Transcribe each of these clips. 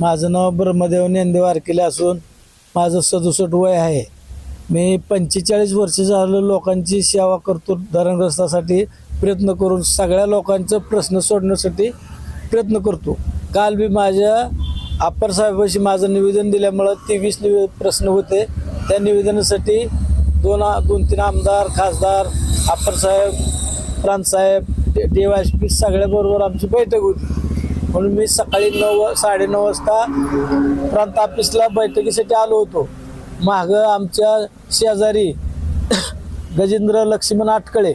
माझं नाव ब्रह्मदेव नेंदे आरकेले असून माझं सदुसष्ट वय आहे. मी पंचेचाळीस वर्ष झालं लोकांची सेवा करतो धरणग्रस्तासाठी प्रयत्न करून सगळ्या लोकांचं प्रश्न सोडण्यासाठी प्रयत्न करतो. काल मी माझ्या अप्पर साहेबाशी माझं निवेदन दिल्यामुळं तेवीस निवे प्रश्न होते. त्या निवेदनासाठी दोन दोन तीन आमदार खासदार अप्पर साहेब प्रांतसाहेब डी वाय पी सगळ्याबरोबर आमची बैठक होती. म्हणून मी सकाळी नऊ साडेनऊ वाजता प्रांत ऑफिसला बैठकीसाठी आलो होतो. मागं आमच्या शेजारी गजेंद्र लक्ष्मण आटकळे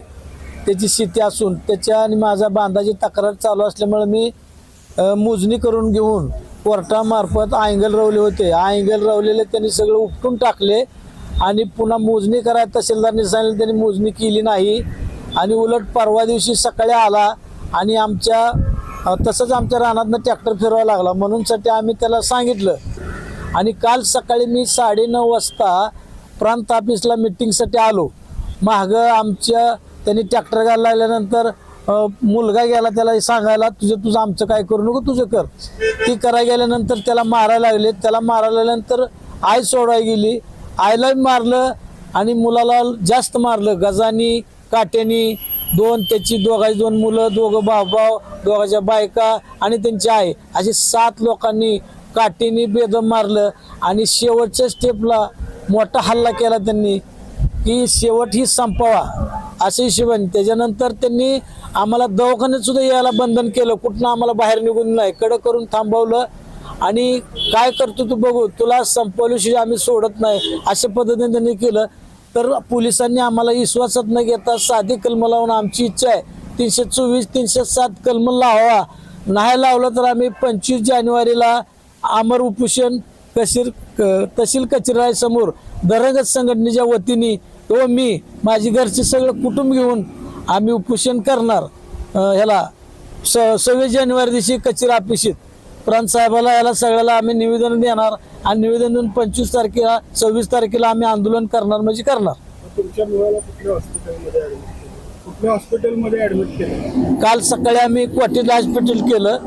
त्याची शेती असून त्याच्या आणि माझा बांधाची तक्रार चालू असल्यामुळे मी मोजणी करून घेऊन कोर्टामार्फत अँगल रवले होते. अँगल रवलेले त्यांनी सगळं उपटून टाकले आणि पुन्हा मोजणी करायला तहसीलदारने सांगितलं त्यांनी मोजणी केली नाही. आणि उलट परवा दिवशी सकाळी आला आणि आमच्या तसंच आमच्या रानातनं ट्रॅक्टर फिरवायला लागला. म्हणूनसाठी आम्ही त्याला सांगितलं. आणि काल सकाळी मी साडेनऊ वाजता प्रांत ऑफिसला मिटिंगसाठी आलो. मागं आमच्या त्यांनी ट्रॅक्टर घालायला लागल्यानंतर मुलगा गेला त्याला सांगायला तुझं तुझं आमचं काय करू नको तुझं कर. ती करायला गेल्यानंतर त्याला मारायला लागले. त्याला मारायला लागल्यानंतर आई सोडवाय गेली. आईला मारलं आणि मुलाला जास्त मारलं. गजानी काट्यानी दोन त्याची दोघांची दोन मुलं दोघं भाऊ भाऊ दोघांच्या बायका आणि त्यांची आई. असे सात लोकांनी काठीने बेदम मारलं आणि शेवटच्या स्टेपला मोठा हल्ला केला त्यांनी की शेवट ही संपवा असे हिशोबाने. त्याच्यानंतर त्यांनी आम्हाला दवाखान्यात सुद्धा यायला बंधन केलं. कुठनं आम्हाला बाहेर निघून नाही. कडं करून थांबवलं आणि काय करतो तू बघू तुला संपवल्याशिवाय आम्ही सोडत नाही अशा पद्धतीने त्यांनी केलं. तर पोलिसांनी आम्हाला विश्वासात न घेता साधी कलम लावून आमची इच्छा आहे. तीनशे चोवीस तीनशे सात कलम लावा. नाही लावलं तर आम्ही पंचवीस जानेवारीला अमर उपोषण कशीर क- तहसील कचेरी समोर दरंगत संघटनेच्या वतीने व मी माझी घरचे सगळं कुटुंब घेऊन आम्ही उपोषण करणार. ह्याला स सव्वीस जानेवारी दिवशी कचेरी अपेक्षित. प्रांत साहेबाला याला सगळ्याला आम्ही निवेदन देणार आणि निवेदन देऊन पंचवीस तारखेला सव्वीस तारखेला आम्ही आंदोलन करणार म्हणजे करणार. तुमच्या मुलाला कुठल्या हॉस्पिटलमध्ये ऍडमिट केलं? कुठल्या हॉस्पिटलमध्ये ऍडमिट केलं? काल सकाळी आम्ही क्वाटीला हॉस्पिटल केलं?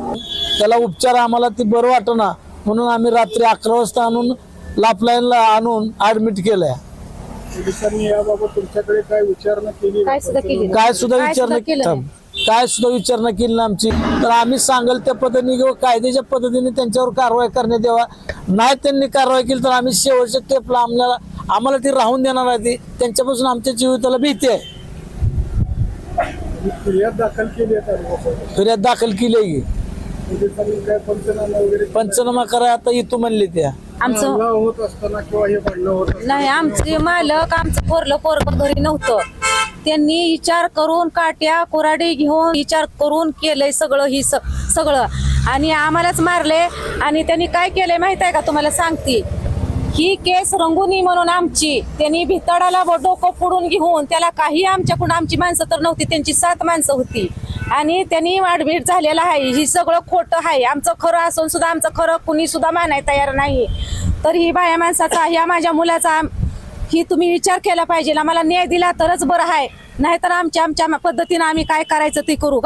त्याला उपचार आम्हाला ते बरं वाटना म्हणून आम्ही रात्री अकरा वाजता आणून लापलाईनला आणून ऍडमिट केलंय. पोलिसांनी याबाबत तुमच्याकडे काय विचारणा केली? काय सुद्धा केली नाही. काय सुद्धा काय विचारणा केलं. काय सुद्धा विचारणा केली ना आमची. तर आम्ही सांगल त्या पद्धतीने किंवा कायद्याच्या पद्धतीने त्यांच्यावर कारवाई करण्यात यावा. नाही त्यांनी कारवाई केली तर आम्ही शेवटच्या टेपला आम्हाला आम्हाला ती राहून देणार आहे ती. त्यांच्यापासून आमच्या जीविताला भीती आहे. फिर्याद दाखल केली फिर्याद दाखल केली आहे काय पंचनामा करा आता येतो म्हणले त्या. आमचं हल्ला होत असताना किंवा हे भांडणं होत असताना नाही आमचे मालक आमचं पोरलं पोरग घरी नव्हतं. त्यांनी विचार करून काट्या कोराडी घेऊन विचार करून केलंय सगळं ही स- सगळं. आणि आम्हालाच मारले. आणि त्यांनी काय केलंय माहीत आहे का तुम्हाला सांगते? ही केस रंगुनी म्हणून आमची. त्यांनी भितडाला डोकं फोडून घेऊन त्याला काही आमच्याकडून आमची माणसं तर नव्हती त्यांची सात माणसं होती. आणि त्यांनी वाढभीड झालेलं आहे. ही सगळं खोटं आहे. आमचं खरं असून सुद्धा आमचं खरं कुणी सुद्धा मानाय तयार नाही तर ही बाया माणसाचा ह्या माझ्या मुलाचा ही तुम्ही विचार केला पाहिजे आम्हाला न्याय दिला तरच बरं आहे. नाहीतर आमच्या आमच्या पद्धतीनं आम्ही काय करायचं ते करू.